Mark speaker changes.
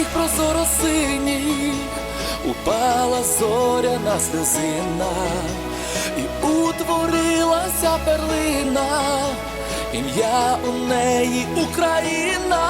Speaker 1: твоїх прозоро синіх упала зоря на сльозина, і утворилася перлина, ім'я у неї Україна.